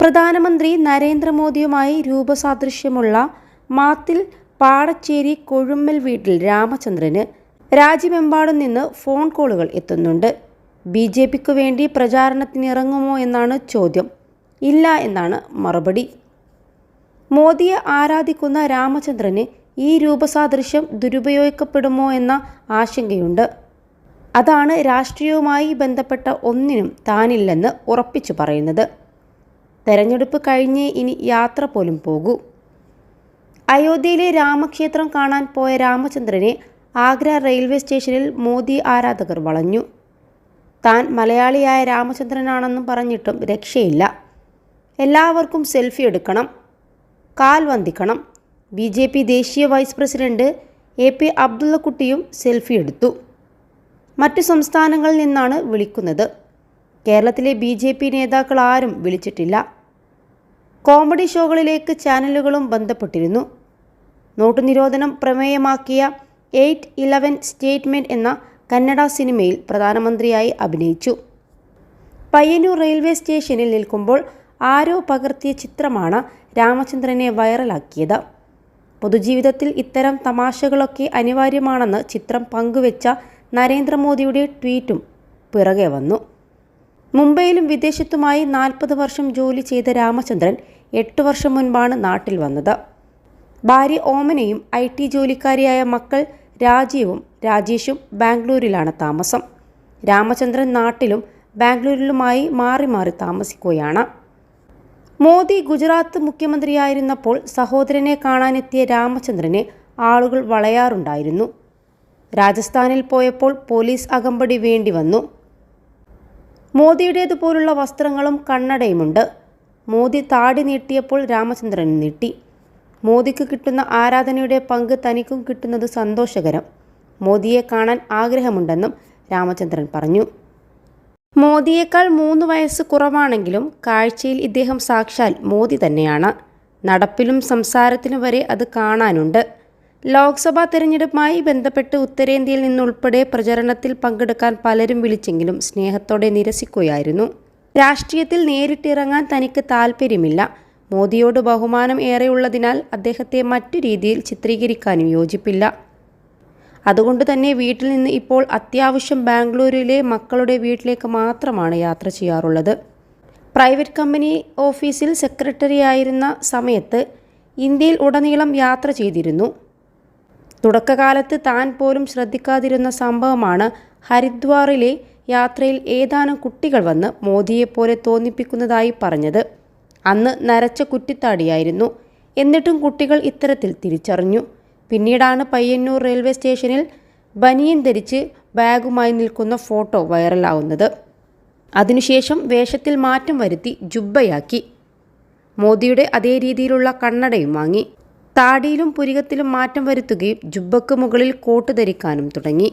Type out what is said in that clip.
പ്രധാനമന്ത്രി നരേന്ദ്രമോദിയുമായി രൂപസാദൃശ്യമുള്ള മാത്തിൽ പാടച്ചേരി കൊഴുമ്മൽ വീട്ടിൽ രാമചന്ദ്രന് രാജ്യമെമ്പാടും നിന്ന് ഫോൺ കോളുകൾ എത്തുന്നുണ്ട്. ബി ജെ പിക്ക് വേണ്ടി പ്രചാരണത്തിനിറങ്ങുമോ എന്നാണ് ചോദ്യം. ഇല്ല എന്നാണ് മറുപടി. മോദിയെ ആരാധിക്കുന്ന രാമചന്ദ്രന് ഈ രൂപസാദൃശ്യം ദുരുപയോഗിക്കപ്പെടുമോ എന്ന ആശങ്കയുണ്ട്. അതാണ് രാഷ്ട്രീയവുമായി ബന്ധപ്പെട്ട ഒന്നിനും താനില്ലെന്ന് ഉറപ്പിച്ചു പറയുന്നത്. തെരഞ്ഞെടുപ്പ് കഴിഞ്ഞേ ഇനി യാത്ര പോലും പോകൂ. അയോധ്യയിലെ രാമക്ഷേത്രം കാണാൻ പോയ രാമചന്ദ്രനെ ആഗ്ര റെയിൽവേ സ്റ്റേഷനിൽ മോദി ആരാധകർ വളഞ്ഞു. താൻ മലയാളിയായ രാമചന്ദ്രനാണെന്നും പറഞ്ഞിട്ടും രക്ഷയില്ല. എല്ലാവർക്കും സെൽഫി എടുക്കണം. കാൽ വന്ദിക്കണം. ബി ജെ പി ദേശീയ വൈസ് പ്രസിഡന്റ് എ പി അബ്ദുള്ളക്കുട്ടിയും സെൽഫി എടുത്തു. മറ്റു സംസ്ഥാനങ്ങളിൽ നിന്നാണ് വിളിക്കുന്നത്. കേരളത്തിലെ ബി ജെ പി നേതാക്കൾ ആരും വിളിച്ചിട്ടില്ല. കോമഡി ഷോകളിലേക്ക് ചാനലുകളും ബന്ധപ്പെട്ടിരുന്നു. നോട്ടു നിരോധനം പ്രമേയമാക്കിയ എയ്റ്റ് ഇലവൻ സ്റ്റേറ്റ്മെന്റ് എന്ന കന്നഡ സിനിമയിൽ പ്രധാനമന്ത്രിയായി അഭിനയിച്ചു. പയ്യന്നൂർ റെയിൽവേ സ്റ്റേഷനിൽ നിൽക്കുമ്പോൾ ആരോ പകർത്തിയ ചിത്രമാണ് രാമചന്ദ്രനെ വൈറലാക്കിയത്. പൊതുജീവിതത്തിൽ ഇത്തരം തമാശകളൊക്കെ അനിവാര്യമാണെന്ന് ചിത്രം പങ്കുവെച്ച നരേന്ദ്രമോദിയുടെ ട്വീറ്റും പിറകെ വന്നു. മുംബൈയിലും വിദേശത്തുമായി നാൽപ്പത് വർഷം ജോലി ചെയ്ത രാമചന്ദ്രൻ എട്ട് വർഷം മുൻപാണ് നാട്ടിൽ വന്നത്. ഭാര്യ ഓമനയും ഐ ടി ജോലിക്കാരിയായ മക്കൾ രാജീവും രാജേഷും ബാംഗ്ലൂരിലാണ് താമസം. രാമചന്ദ്രൻ നാട്ടിലും ബാംഗ്ലൂരിലുമായി മാറി മാറി താമസിക്കുകയാണ്. മോദി ഗുജറാത്ത് മുഖ്യമന്ത്രിയായിരുന്നപ്പോൾ സഹോദരനെ കാണാനെത്തിയ രാമചന്ദ്രനെ ആളുകൾ വളയാറുണ്ടായിരുന്നു. രാജസ്ഥാനിൽ പോയപ്പോൾ പോലീസ് അകമ്പടി വേണ്ടി വന്നു. മോദിയുടേതുപോലുള്ള വസ്ത്രങ്ങളും കണ്ണടയുമുണ്ട്. മോദി താടി നീട്ടിയപ്പോൾ രാമചന്ദ്രൻ നീട്ടി. മോദിക്ക് കിട്ടുന്ന ആരാധനയുടെ പങ്ക് തനിക്കും കിട്ടുന്നത് സന്തോഷകരം. മോദിയെ കാണാൻ ആഗ്രഹമുണ്ടെന്നും രാമചന്ദ്രൻ പറഞ്ഞു. മോദിയേക്കാൾ മൂന്ന് വയസ്സ് കുറവാണെങ്കിലും കാഴ്ചയിൽ ഇദ്ദേഹം സാക്ഷാൽ മോദി തന്നെയാണ്. നടപ്പിലും സംസാരത്തിനും വരെ അത് കാണാനുണ്ട്. ലോക്സഭാ തെരഞ്ഞെടുപ്പുമായി ബന്ധപ്പെട്ട് ഉത്തരേന്ത്യയിൽ നിന്നുൾപ്പെടെ പ്രചരണത്തിൽ പങ്കെടുക്കാൻ പലരും വിളിച്ചെങ്കിലും സ്നേഹത്തോടെ നിരസിക്കുകയായിരുന്നു. രാഷ്ട്രീയത്തിൽ നേരിട്ടിറങ്ങാൻ തനിക്ക് താൽപ്പര്യമില്ല. മോദിയോട് ബഹുമാനം ഏറെയുള്ളതിനാൽ അദ്ദേഹത്തെ മറ്റു രീതിയിൽ ചിത്രീകരിക്കാനും യോജിപ്പില്ല. അതുകൊണ്ട് തന്നെ വീട്ടിൽ നിന്ന് ഇപ്പോൾ അത്യാവശ്യം ബാംഗ്ലൂരിലെ മക്കളുടെ വീട്ടിലേക്ക് മാത്രമാണ് യാത്ര ചെയ്യാറുള്ളത്. പ്രൈവറ്റ് കമ്പനി ഓഫീസിൽ സെക്രട്ടറി ആയിരുന്ന സമയത്ത് ഇന്ത്യയിൽ ഉടനീളം യാത്ര ചെയ്തിരുന്നു. തുടക്കകാലത്ത് താൻ പോലും ശ്രദ്ധിക്കാതിരുന്ന സംഭവമാണ് ഹരിദ്വാറിലെ യാത്രയിൽ ഏതാനും കുട്ടികൾ വന്ന് മോദിയെപ്പോലെ തോന്നിപ്പിക്കുന്നതായി പറഞ്ഞത്. അന്ന് നരച്ച കുറ്റിത്താടിയായിരുന്നു. എന്നിട്ടും കുട്ടികൾ ഇത്തരത്തിൽ തിരിച്ചറിഞ്ഞു. പിന്നീടാണ് പയ്യന്നൂർ റെയിൽവേ സ്റ്റേഷനിൽ ബനിയൻ ധരിച്ച് ബാഗുമായി നിൽക്കുന്ന ഫോട്ടോ വൈറലാവുന്നത്. അതിനുശേഷം വേഷത്തിൽ മാറ്റം വരുത്തി ജുബ്ബയാക്കി. മോദിയുടെ അതേ രീതിയിലുള്ള കണ്ണടയും വാങ്ങി. താടിയിലും പുരികത്തിലും മാറ്റം വരുത്തുകയും ജുബ്ബക്ക് മുകളിൽ കോട്ട് ധരിക്കാനും തുടങ്ങി.